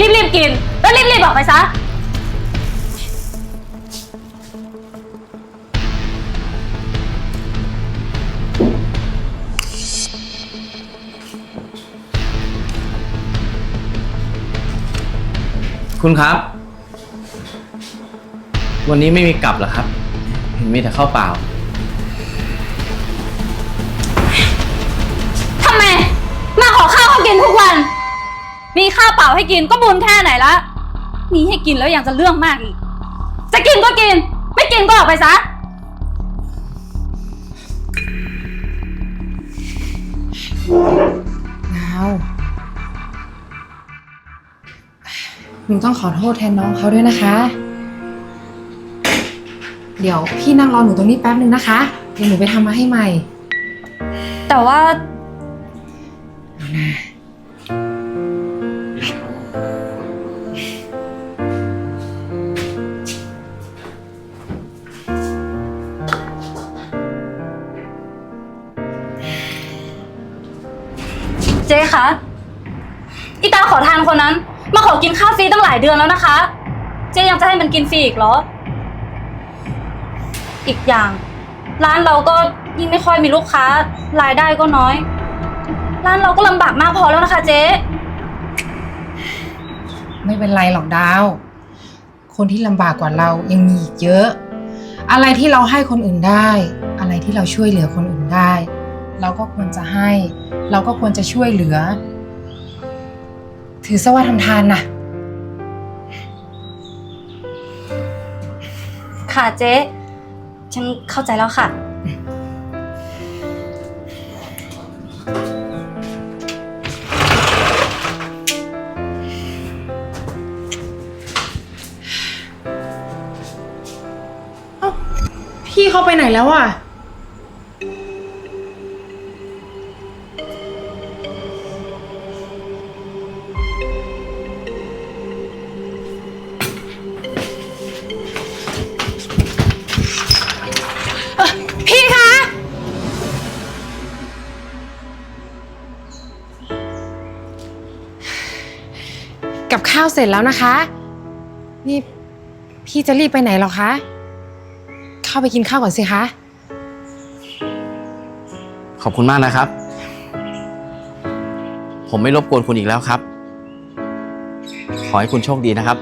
รีบๆกิน แล้วรีบๆออกไปซะ คุณครับ วันนี้ไม่มีกลับเหรอครับ เห็นมีแต่ข้าวเปล่า มีข้าวเปล่าให้กินก็บุญแค่ไหนละมีให้กินแล้วยังจะเรื่องมากอีก จะกินก็กิน ไม่กินก็ออกไปซะดาวหนูต้องขอโทษแทนน้องเขาด้วยนะคะ เดี๋ยวพี่นั่งรอหนูตรงนี้แป๊บนึงนะคะ เดี๋ยวหนูไปทำมาให้ใหม่แต่ว่า เอานะ คะ อีตาขอทานคนนั้น มาขอกินข้าวฟรีตั้งหลายเดือนแล้วนะคะ เจ๊ยังจะให้มันกินฟรีอีกเหรอ อีกอย่าง ร้านเราก็ยิ่งไม่ค่อยมีลูกค้า รายได้ก็น้อย ร้านเราก็ลำบากมากพอแล้วนะคะเจ๊ไม่เป็นไรหรอกดาว คนที่ลำบากกว่าเรายังมีอีกเยอะ อะไรที่เราให้คนอื่นได้ อะไรที่เราช่วยเหลือคนอื่นได้ เราก็ควรจะให้ เราก็ควรจะช่วยเหลือ ถือซะว่าทำทานนะค่ะเจ๊ฉันเข้าใจแล้วค่ะ พี่เขาไปไหนแล้วอะ ข้าวเสร็จแล้วนะคะ นี่พี่จะรีบไปไหนหรอคะ เข้าไปกินข้าวก่อนสิคะ ขอบคุณมากนะครับ ผมไม่รบกวนคุณอีกแล้วครับ ขอให้คุณโชคดีนะครับ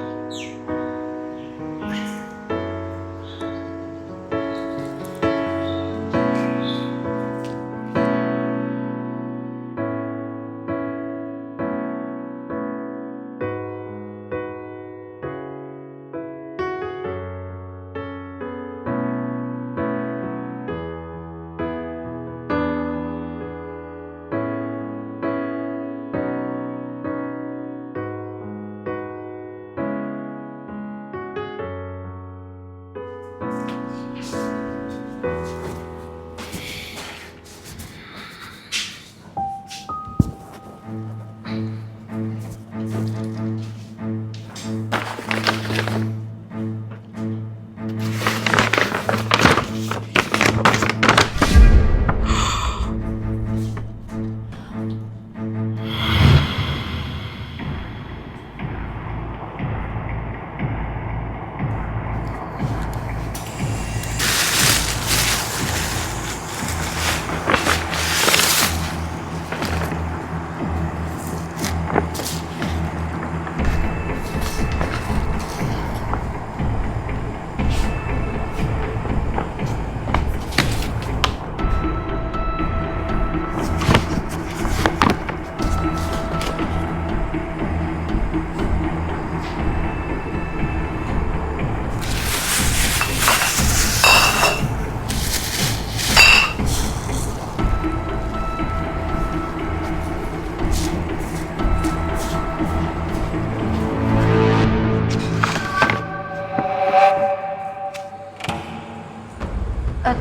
อ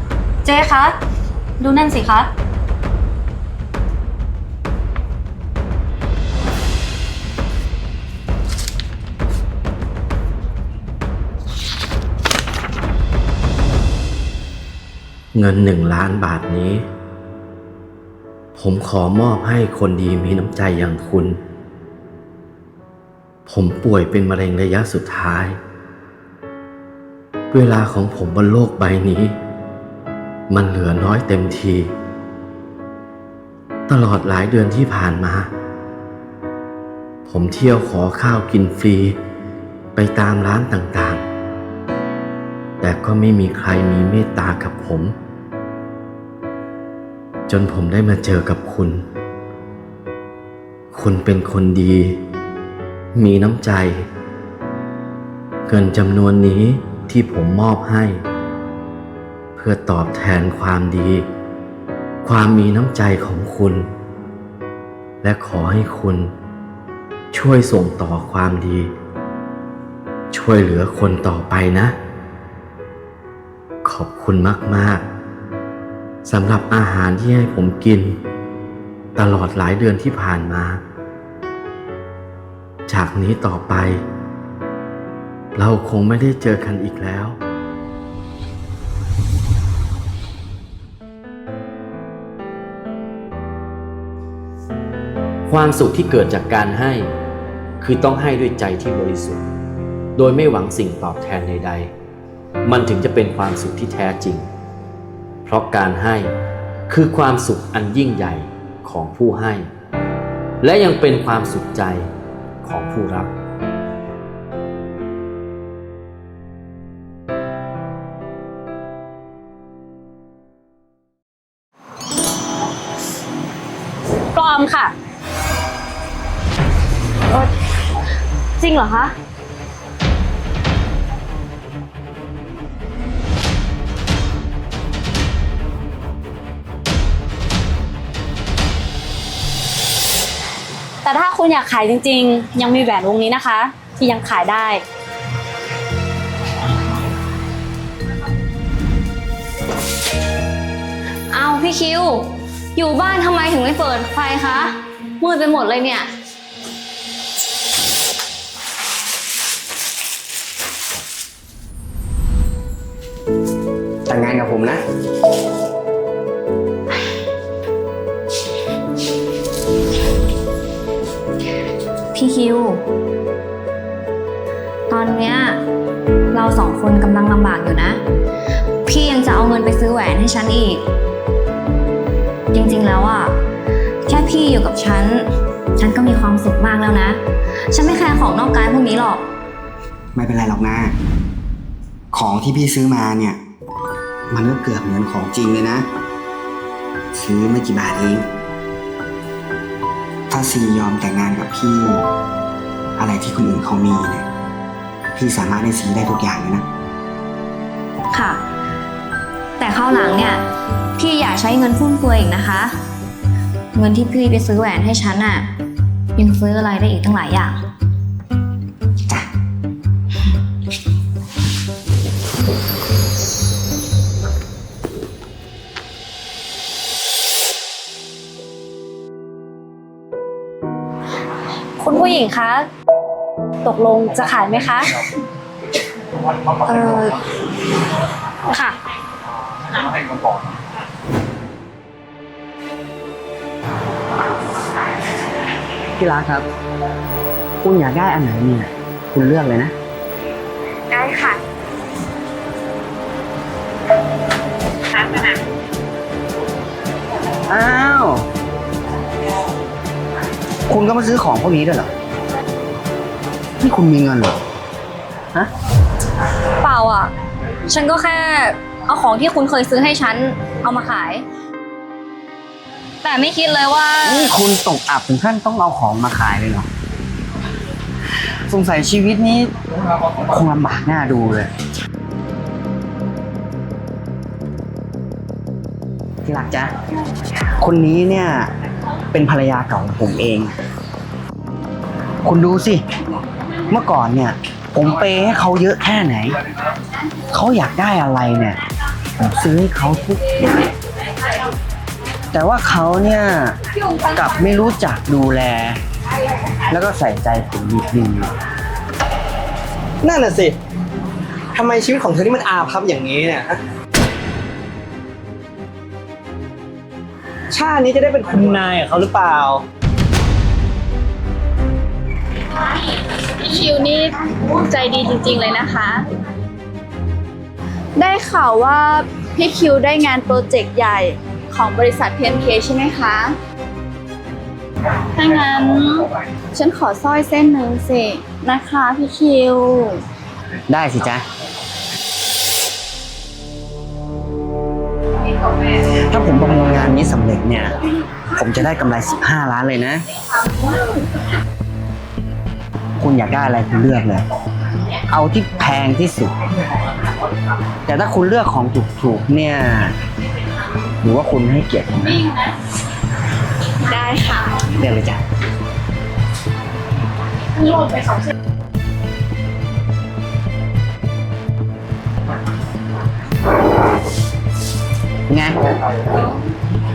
เจ๊คะ ดูนั่นสิคะ เงินหนึ่งล้านบาทนี้ ผมขอมอบให้คนดีมีน้ำใจอย่างคุณ ผมป่วยเป็นมะเร็งระยะสุดท้าย เวลาของผมบนโลกใบนี้ มันเหลือน้อยเต็มที ตลอดหลายเดือนที่ผ่านมา ผมเที่ยวขอข้าวกินฟรี ไปตามร้านต่างๆ แต่ก็ไม่มีใครมีเมตตากับผม จนผมได้มาเจอกับคุณ คุณเป็นคนดี มีน้ำใจ เงินจำนวนนี้ที่ผมมอบให้ เพื่อตอบแทนความดี ความมีน้ำใจของคุณ และขอให้คุณ ช่วยส่งต่อความดี ช่วยเหลือคนต่อไปนะ ขอบคุณมาก ๆสำหรับอาหารที่ให้ผมกิน ตลอดหลายเดือนที่ผ่านมา จากนี้ต่อไปเราคงไม่ได้เจอกันอีกแล้ว ความสุขที่เกิดจากการให้ คือต้องให้ด้วยใจที่บริสุทธิ์ โดยไม่หวังสิ่งตอบแทนใดๆ มันถึงจะเป็นความสุขที่แท้จริง เพราะการให้คือความสุขอันยิ่งใหญ่ของผู้ให้ และยังเป็นความสุขใจของผู้รับ เหรอคะ แต่ถ้าคุณอยากขายจริง ๆ ยังมีแหวนวงนี้นะคะ ที่ยังขายได้ เอาพี่คิว อยู่บ้านทำไมถึงไม่เปิดไฟคะ มืดไปหมดเลยเนี่ย คิว ตอนเนี้ยเราสองคนกำลังลำบากอยู่นะ พี่ยังจะเอาเงินไปซื้อแหวนให้ฉันอีก จริงๆแล้วอะแค่พี่อยู่กับฉัน ฉันก็มีความสุขมากแล้วนะ ฉันไม่แคร์ของนอกกายพวกนี้หรอก ไม่เป็นไรหรอกนะ ของที่พี่ซื้อมาเนี่ย มันก็เกือบเหมือนของจริงเลยนะ ซื้อไม่กี่บาทเองาซียอมแต่งงานกับพี่ อะไรที่คนอื่นเขามีเนี่ยพี่สามารถได้ซีได้ทุกอย่างเลยนะ ค่ะ แต่คราวหลังเนี่ย พี่อย่าใช้เงินฟุ่มเฟือยอีกนะคะ เงินที่พี่ไปซื้อแหวนให้ฉันน่ะยังซื้ออะไรได้อีกตั้งหลายอย่าง จ้ะ คุณผู้หญิงคะ ตกลงจะขายไหมคะ เออค่ะพี่รักครับ คุณอยากได้อันไหนเนี่ย คุณเลือกเลยนะ ได้ค่ะอ้าว คุณก็มาซื้อของพวกนี้ด้วยเหรอ นี่คุณมีเงินเหรอ ฮะ เปล่าอะ ฉันก็แค่เอาของที่คุณเคยซื้อให้ฉันเอามาขาย แต่ไม่คิดเลยว่า นี่คุณตกอับถึงขั้นต้องเอาของมาขายเลยเหรอ สงสัยชีวิตนี้คงลำบากหน้าดูเลยที่รักจ๊ะคนนี้เนี่ย เป็นภรรยาเก่าของผมเอง คุณดูสิ เมื่อก่อนเนี่ย ผมเปย์ให้เขาเยอะแค่ไหน เขาอยากได้อะไรเนี่ย ผมซื้อให้เขาทุกอย่างแต่ว่าเขาเนี่ยกลับไม่รู้จักดูแล แล้วก็ใส่ใจผมนิดีนั่นน่ะสิทำไมชีวิตของเธอนี่มันอาภัพอย่างนี้เนี่ย ชาตินี้จะได้เป็นคุณนายกับเขาหรือเปล่าอใจดีจริงๆเลยนะคะ ได้ข่าวว่าพี่คิวได้งานโปรเจกต์ใหญ่ของบริษัท PNK ใช่ไหมคะ ถ้างั้น ฉันขอสร้อยเส้นหนึ่งสินะคะพี่คิว ได้สิจ๊ะ ถ้าผมประมูลงานนี้สำเร็จเนี่ย ผมจะได้กำไร 15 ล้านเลยนะ คุณอยากได้อะไรคุณเลือกเลย เอาที่แพงที่สุด แต่ถ้าคุณเลือกของถูกๆเนี่ยหรือว่าคุณให้เกียรติผมนะได้ค่ะเลือกเลยจ้ะไง ไง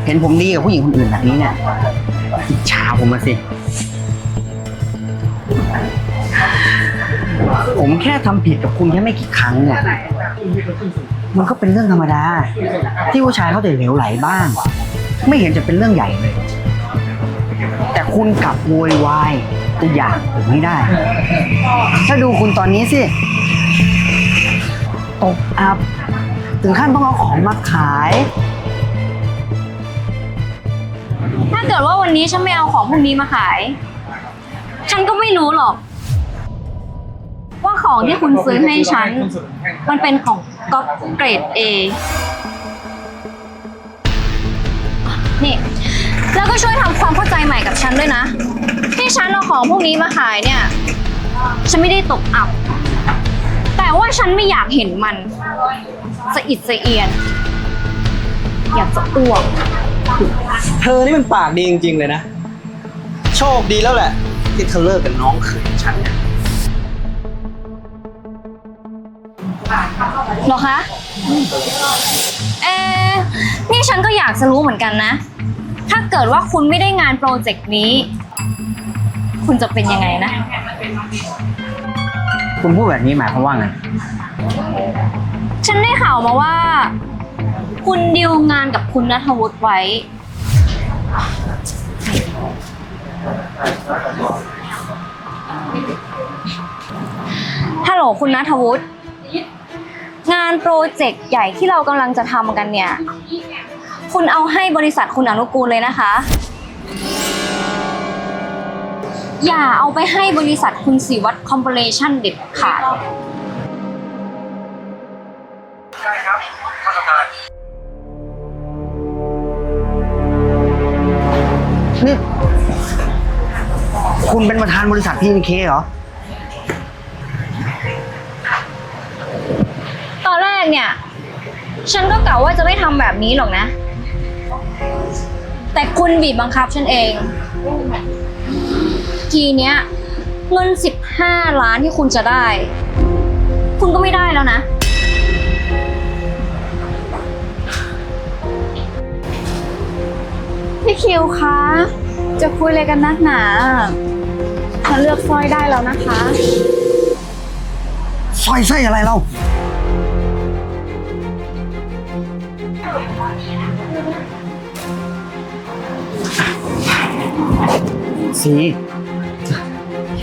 เห็นผมดีกับผู้หญิงคนอื่นแบบนี้เนี่ยอิจฉาผมมาสิ ผมแค่ทำผิดกับคุณแค่ไม่กี่ครั้งเนี่ย มันก็เป็นเรื่องธรรมดา ที่ผู้ชายเขาจะเหลวไหลบ้าง ไม่เห็นจะเป็นเรื่องใหญ่เลย แต่คุณกลับโวยวายจะอยากผมไม่ได้ ถ้าดูคุณตอนนี้สิ ตกอับ ถึงขั้นต้องเอาของมาขาย ถ้าเกิดว่าวันนี้ฉันไม่เอาของพวกนี้มาขาย ฉันก็ไม่รู้หรอก ว่าของที่คุณซื้อให้ฉัน มันเป็นของก๊อปเกรด A นี่ แล้วก็ช่วยทำความเข้าใจใหม่กับฉันด้วยนะ ที่ฉันเอาของพวกนี้มาขายเนี่ย ฉันไม่ได้ตกอับ แต่ว่าฉันไม่อยากเห็นมัน สะอิดสะเอียน อยากจะอ้วก เธอนี่มันปากดีจริงๆเลยนะ โชคดีแล้วแหละ ที่เธอเลิกกับน้องเขยฉันเนี่ยเหรอคะ เอ๊ะนี่ฉันก็อยากจะรู้เหมือนกันนะ ถ้าเกิดว่าคุณไม่ได้งานโปรเจกต์นี้ คุณจะเป็นยังไงนะ คุณพูดแบบนี้หมายความว่าไง ฉันได้ข่าวมาว่า คุณดิวงานกับคุณนัทวุฒิไว้ ฮัลโหลคุณนัทวุฒิ งานโปรเจกต์ใหญ่ที่เรากำลังจะทำกันเนี่ย คุณเอาให้บริษัทคุณอนุกูลเลยนะคะ อย่าเอาไปให้บริษัทคุณสิวัตรคอมเพลชันเด็ดขาด คุณเป็นประธานบริษัทพีเเคเหรอ ตอนแรกเนี่ย ฉันก็กะว่าจะไม่ทำแบบนี้หรอกนะ แต่คุณบีบบังคับฉันเอง ทีเนี้ยเงิน 15 ล้านที่คุณจะได้ คุณก็ไม่ได้แล้วนะ พี่คิวคะ จะคุยอะไรกันนักหนาฉันเลือกสร้อยได้แล้วนะคะ สร้อยไส้อะไรเรา สี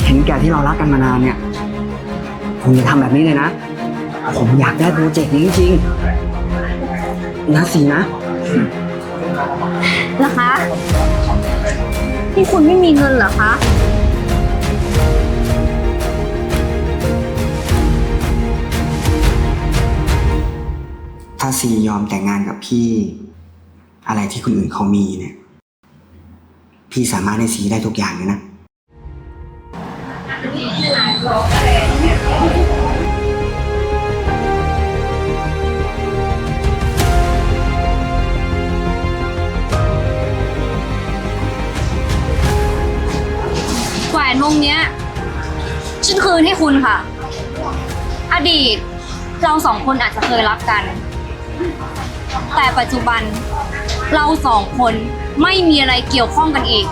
เห็นแก่ที่เรารักกันมานานเนี่ยคุณอย่าทำแบบนี้เลยนะ ผมอยากได้โปรเจกต์นี้จริงๆนะสีนะนะคะ ที่คุณไม่มีเงินเหรอคะ ถ้าซียอมแต่งงานกับพี่ อะไรที่คนอื่นเขามีเนี่ย พี่สามารถให้ซีได้ทุกอย่างเลยนะ นวงเนี้ยฉันคืนให้คุณค่ะ อดีตเราสองคนอาจจะเคยรักกัน แต่ปัจจุบันเราสองคนไม่มีอะไรเกี่ยวข้องกันอีก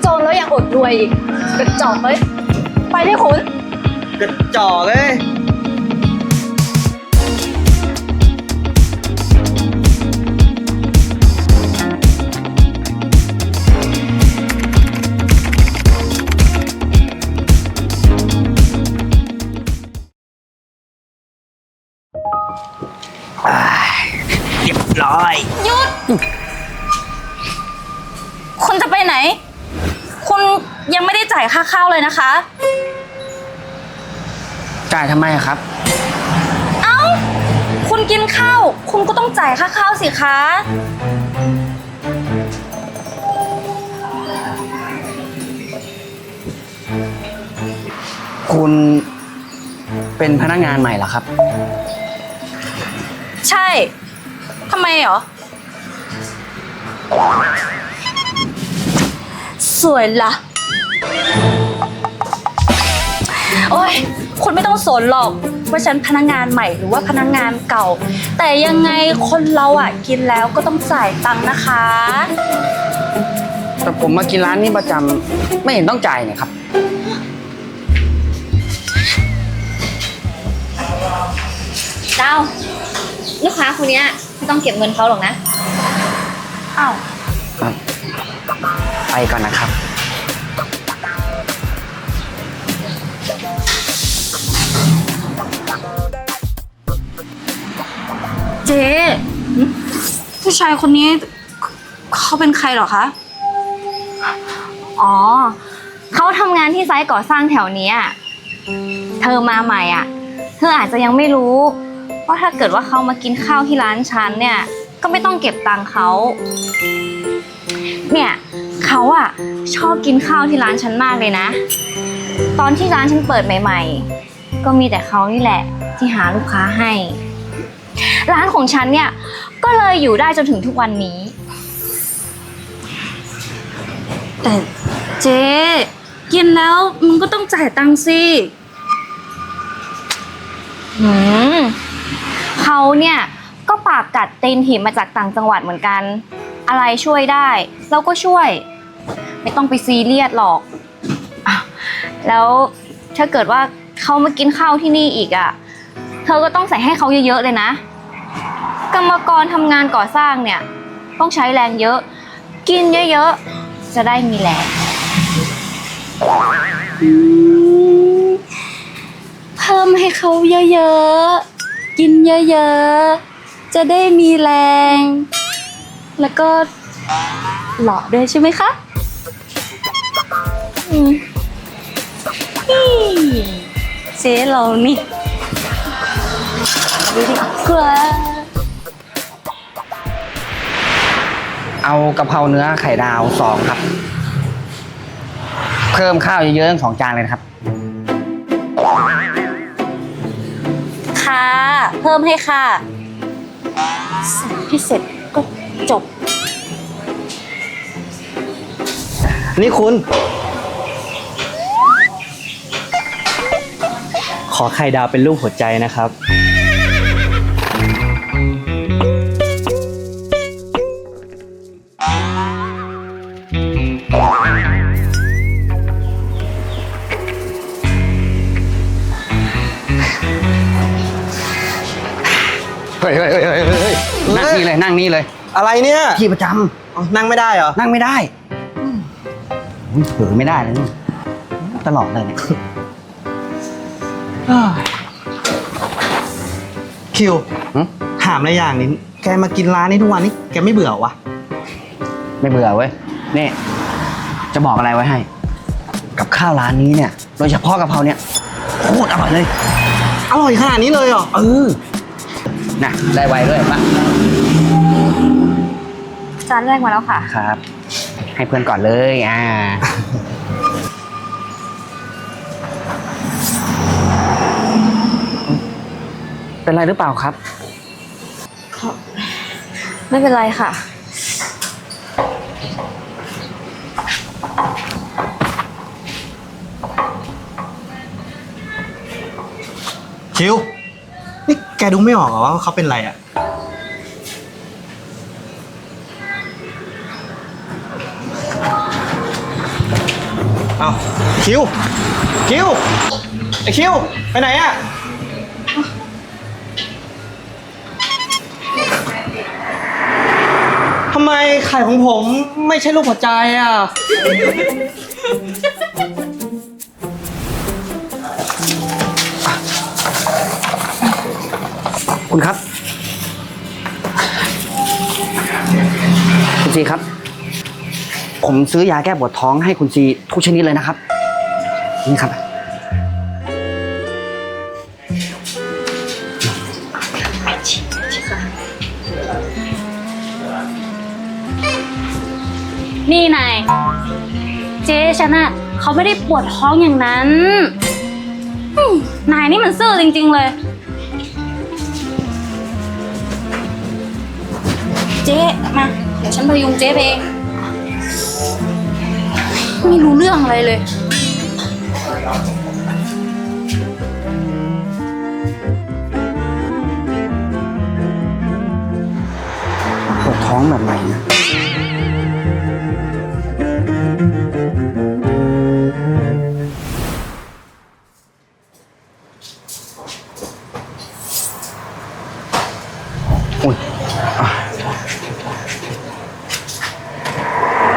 โจรแล้วยังอดรวยอีกกระจอกเลย ไปได้คุณ กระจอกเลย คุณจะไปไหน คุณยังไม่ได้จ่ายค่าข้าวเลยนะคะ จ่ายทำไมอะครับ เอ้า คุณกินข้าว คุณก็ต้องจ่ายค่าข้าวสิคะ คุณเป็นพนักงานใหม่เหรอครับ ใช่ ทำไมเหรอ สวยละ โอ้ย คุณไม่ต้องสนหรอก ว่าฉันพนักงานใหม่หรือว่าพนักงานเก่า แต่ยังไงคนเราอะ กินแล้วก็ต้องจ่ายตังค์นะคะ แต่ผมมากินร้านนี้ประจำไม่เห็นต้องจ่ายเนี่ยครับดาวลูกค้าคนเนี้ยไม่ต้องเก็บเงินเขาหรอกนะ อ้าวไปก่อนนะครับ เจ๊ผู้ชายคนนี้เขาเป็นใครเหรอคะ อ๋อ เขาทำงานที่ไซต์ก่อสร้างแถวเนี้ยเธอมาใหม่อะ เธออาจจะยังไม่รู้ว่าถ้าเกิดว่าเขามากินข้าวที่ร้านฉันเนี่ย ก็ไม่ต้องเก็บตังค์เขา เนี่ยเขาอะชอบกินข้าวที่ร้านฉันมากเลยนะ ตอนที่ร้านฉันเปิดใหม่ ๆ ก็มีแต่เขานี่แหละที่หาลูกค้าให้ ร้านของฉันเนี่ยก็เลยอยู่ได้จนถึงทุกวันนี้ แต่เจ๊กินแล้วมันก็ต้องจ่ายตังค์สิหืมเขาเนี่ย ปากกัดตีนถีบมาจากต่างจังหวัดเหมือนกัน อะไรช่วยได้เราก็ช่วย ไม่ต้องไปซีเรียสหรอกอแล้วถ้าเกิดว่าเขามากินข้าวที่นี่อีกอะ่ะ เธอก็ต้องใส่ให้เขาเยอะๆเลยนะ กรรมกรทำงานก่อสร้างเนี่ย ต้องใช้แรงเยอะ กินเยอะๆ จะได้มีแรง เพิ่มให้เขาเยอะๆ กินเยอะๆ จะได้มีแรง แล้วก็หล่อด้วยใช่ไหมคะอืมนี่เจ๊เรานี่ดูดีกว่าเอากะเพราเนื้อไข่ดาวสองครับ เพิ่มข้าวเยอะๆทั้งสองจานเลยนะครับ ค่ะ เพิ่มให้ค่ะเสร็จพี่เสร็จก็จบ นี่คุณ ขอไข่ดาวเป็นรูปหัวใจนะครับ นี่เลยนั่งนี่เลย อะไรเนี่ยที่ประจอ๋อนั่งไม่ได้เหรอำนั่งไม่ได้อืมเผลอไม่ได้เลยนี่ตลอดเลยเนี่ยคิวหึถามอะไรอย่างนี้แกมากินร้านนี้ทุกวันนี้แกไม่เบื่อวะไม่เบื่อเว้ยนี่ จะบอกอะไรไว้ให้ กับข้าวร้านนี้เนี่ย โดยเฉพาะกะเพราเนี่ยโคตรอร่อยเลย อร่อยขนาดนี้เลยเหรอเออนะได้ไวด้วยปะ จานแรกมาแล้วค่ะ ครับ ให้เพื่อนก่อนเลยอ่าเป็นไรหรือเปล่าครับ ไม่เป็นไรค่ะ คิวนี่แกดูไม่ออกเหรอว่าเขาเป็นอะไรอะ คิว คิว ไอคิว ไปไหนอะทำไมไข่ของผมไม่ใช่ลูกหัวใจอะคุณครับ คุณซีครับ ผมซื้อยาแก้ปวดท้องให้คุณซีทุกชนิดเลยนะครับ นี่ครับนี่นายเจ๊ฉันอะเขาไม่ได้ปวดท้องอย่างนั้นอืมนายนี่มันซื่อจริง ๆ เลย เจ๊มา เดี๋ยวฉันพยุงเจ๊ไปเอง ไม่รู้เรื่องอะไรเลย ปวดท้องแบบไหนนะอุ้ย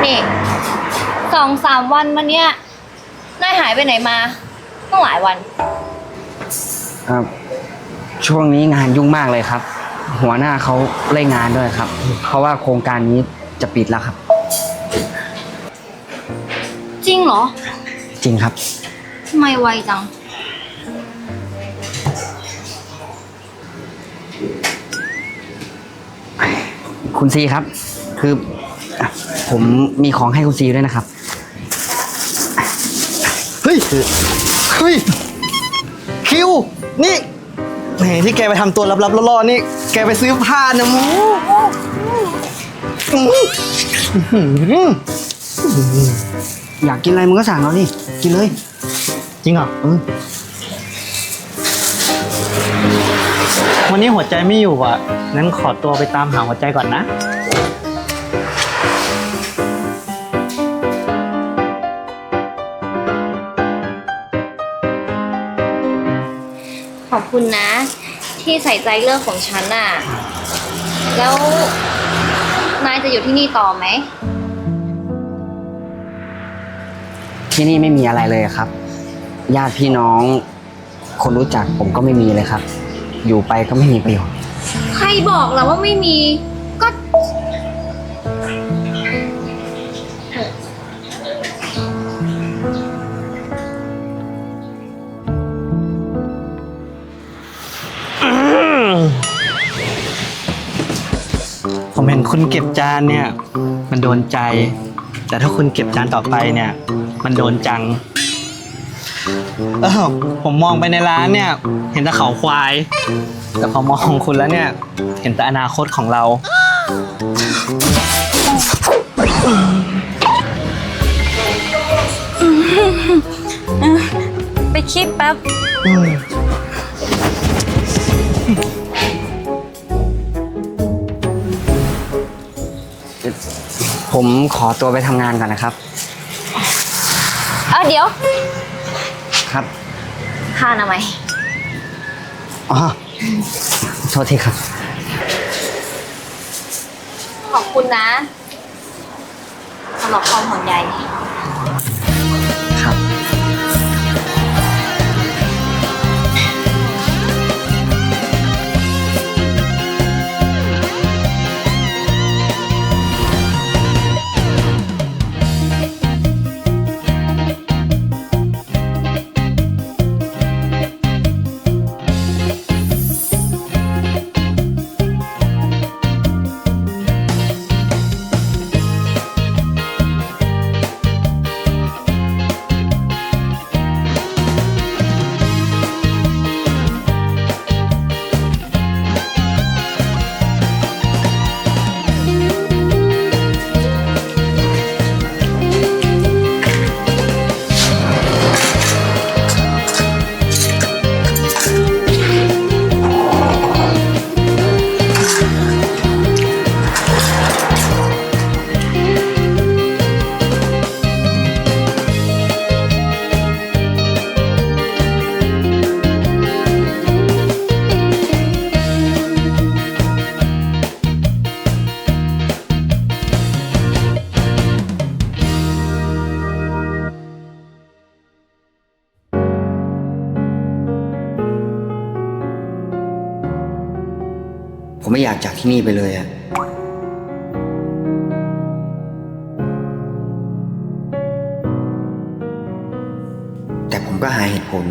นี่สองสามวันมาเนี้ย นายหายไปไหนมาตั้งหลายวัน ครับ ช่วงนี้งานยุ่งมากเลยครับ หัวหน้าเขาเร่งงานด้วยครับ เพราะว่าโครงการนี้จะปิดแล้วครับ จริงเหรอจริงครับ ทำไมไวจัง คุณซีครับ คืออะผมมีของให้คุณซีด้วยนะครับ เฮ้ยเฮ้ย คิว นี่แหมที่แกไปทำตัวลับๆล่อๆนี่ แกไปซื้อผ้านะมูอยากกินอะไรมึงก็สั่งเอาดิกินเลย จริงเหรอเออวันนี้หัวใจไม่อยู่อะ งั้นขอตัวไปตามหาหัวใจก่อนนะ คุณนะ ที่ใส่ใจเรื่องของฉันน่ะ แล้วนายจะอยู่ที่นี่ต่อไหม ที่นี่ไม่มีอะไรเลยครับ ญาติพี่น้อง คนรู้จักผมก็ไม่มีเลยครับ อยู่ไปก็ไม่มีประโยชน์ ใครบอกเราว่าไม่มี ก็ เก็บจานเนี่ยมันโดนใจ แต่ถ้าคุณเก็บจานต่อไปเนี่ย มันโดนจังเออผมมองไปในร้านเนี่ย เห็นแต่เขาควาย แต่พอมองของคุณแล้วเนี่ย เห็นแต่อนาคตของเรา ไปคิดแป๊บ ผมขอตัวไปทำงานก่อนนะครับ เออเดี๋ยวครับค่าอนามัยอ๋อโทษทีครับ ขอบคุณนะสำหรับความห่วงใย ไม่อยากจากที่นี่ไปเลยอะแต่ผมก็หาเหตุผล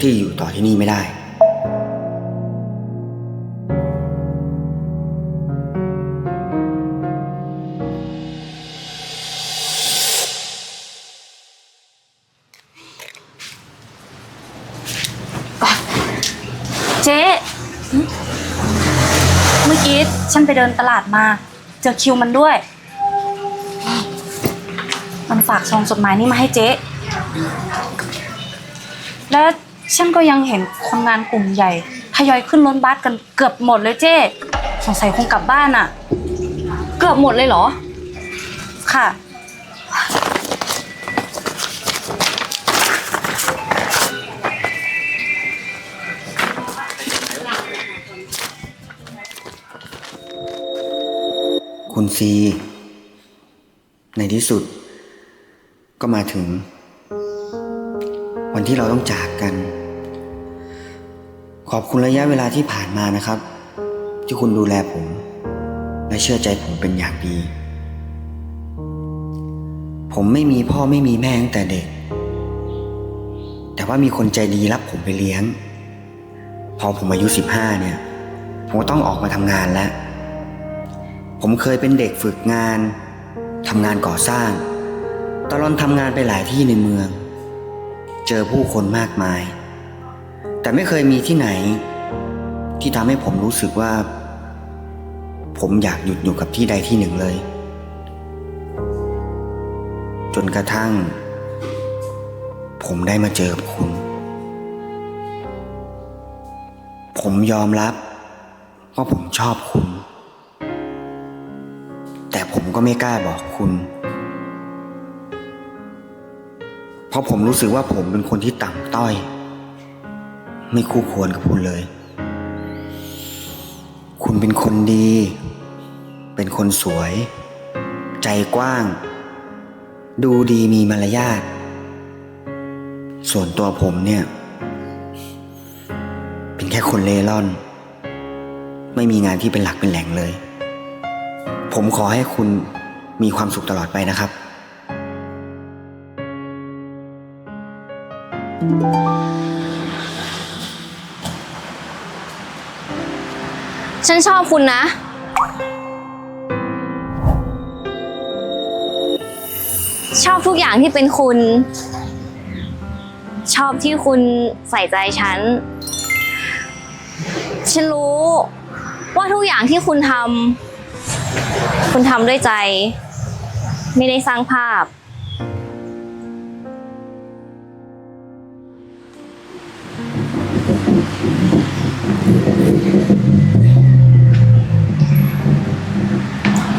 ที่อยู่ต่อที่นี่ไม่ได้ ไปเดินตลาดมา เจอคิวมันด้วย มันฝากซองจดหมายนี้มาให้เจ๊ และฉันก็ยังเห็นคนงานกลุ่มใหญ่ทยอยขึ้นรถบัสกันเกือบหมดเลยเจ๊สงสัยคงกลับบ้านอะ เกือบหมดเลยเหรอ ค่ะ คุณซี ในที่สุด ก็มาถึง วันที่เราต้องจากกัน ขอบคุณระยะเวลาที่ผ่านมานะครับ ที่คุณดูแลผม และเชื่อใจผมเป็นอย่างดี ผมไม่มีพ่อไม่มีแม่ตั้งแต่เด็ก แต่ว่ามีคนใจดีรับผมไปเลี้ยง พอผมอายุ 15 เนี่ย ผมก็ต้องออกมาทำงานแล้ว ผมเคยเป็นเด็กฝึกงานทำงานก่อสร้าง ตลอดทำงานไปหลายที่ในเมือง เจอผู้คนมากมาย แต่ไม่เคยมีที่ไหน ที่ทำให้ผมรู้สึกว่า ผมอยากหยุดอยู่กับที่ใดที่หนึ่งเลย จนกระทั่ง ผมได้มาเจอกับคุณ ผมยอมรับว่าผมชอบคุณ ก็ไม่กล้าบอกคุณ เพราะผมรู้สึกว่าผมเป็นคนที่ต่ำต้อย ไม่คู่ควรกับคุณเลย คุณเป็นคนดี เป็นคนสวย ใจกว้าง ดูดีมีมารยาท ส่วนตัวผมเนี่ย เป็นแค่คนเล่ร่อน ไม่มีงานที่เป็นหลักเป็นแหล่งเลย ผมขอให้คุณมีความสุขตลอดไปนะครับ ฉันชอบคุณนะ ชอบทุกอย่างที่เป็นคุณ ชอบที่คุณใส่ใจฉัน ฉันรู้ว่าทุกอย่างที่คุณทำ คุณทำด้วยใจ ไม่ได้สร้างภาพ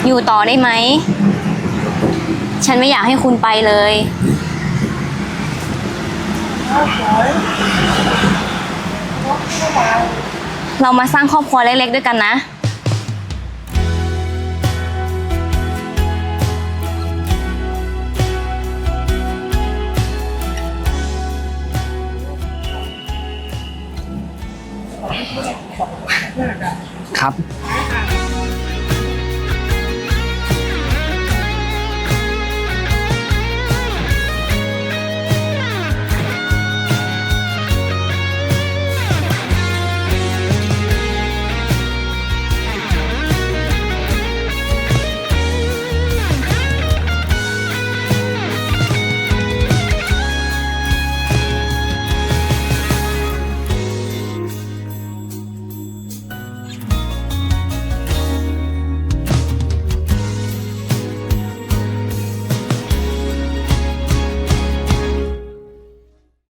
อยู่ต่อได้ไหม ฉันไม่อยากให้คุณไปเลย เรามาสร้างครอบครัวเล็กๆด้วยกันนะ ครับ